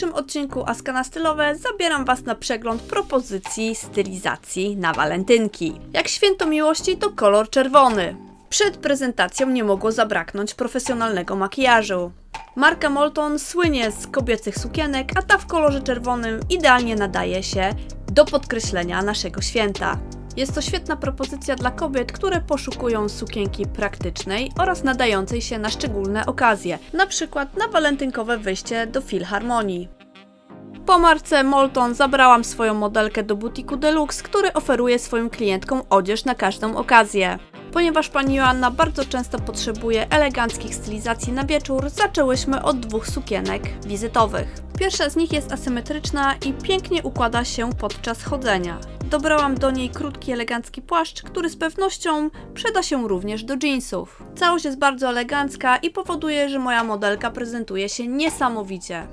tym odcinku Askana Stylowe zabieram Was na przegląd propozycji stylizacji na walentynki. Jak święto miłości to kolor czerwony. Przed prezentacją nie mogło zabraknąć profesjonalnego makijażu. Marka Molton słynie z kobiecych sukienek, a ta w kolorze czerwonym idealnie nadaje się do podkreślenia naszego święta. Jest to świetna propozycja dla kobiet, które poszukują sukienki praktycznej oraz nadającej się na szczególne okazje, na przykład na walentynkowe wyjście do Filharmonii. Po marce Molton zabrałam swoją modelkę do butiku Deluxe, który oferuje swoim klientkom odzież na każdą okazję. Ponieważ pani Joanna bardzo często potrzebuje eleganckich stylizacji na wieczór, zaczęłyśmy od dwóch sukienek wizytowych. Pierwsza z nich jest asymetryczna i pięknie układa się podczas chodzenia. Dobrałam do niej krótki, elegancki płaszcz, który z pewnością przyda się również do jeansów. Całość jest bardzo elegancka i powoduje, że moja modelka prezentuje się niesamowicie.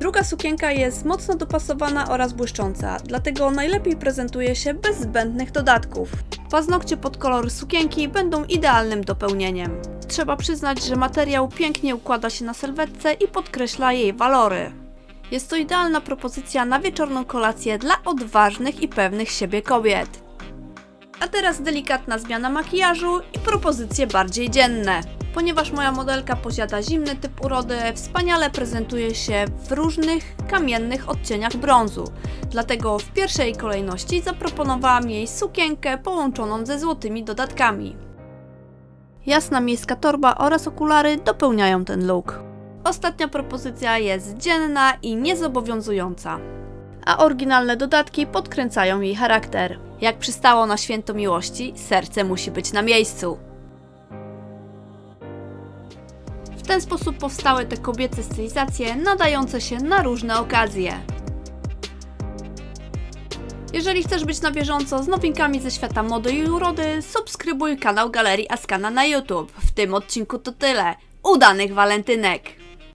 Druga sukienka jest mocno dopasowana oraz błyszcząca, dlatego najlepiej prezentuje się bez zbędnych dodatków. Paznokcie pod kolor sukienki będą idealnym dopełnieniem. Trzeba przyznać, że materiał pięknie układa się na sylwetce i podkreśla jej walory. Jest to idealna propozycja na wieczorną kolację dla odważnych i pewnych siebie kobiet. A teraz delikatna zmiana makijażu i propozycje bardziej dzienne. Ponieważ moja modelka posiada zimny typ urody, wspaniale prezentuje się w różnych kamiennych odcieniach brązu. Dlatego w pierwszej kolejności zaproponowałam jej sukienkę połączoną ze złotymi dodatkami. Jasna miejska torba oraz okulary dopełniają ten look. Ostatnia propozycja jest dzienna i niezobowiązująca, a oryginalne dodatki podkręcają jej charakter. Jak przystało na święto miłości, serce musi być na miejscu. Ten sposób powstały te kobiece stylizacje nadające się na różne okazje. Jeżeli chcesz być na bieżąco z nowinkami ze świata mody i urody, subskrybuj kanał Galerii Askana na YouTube. W tym odcinku to tyle. Udanych walentynek!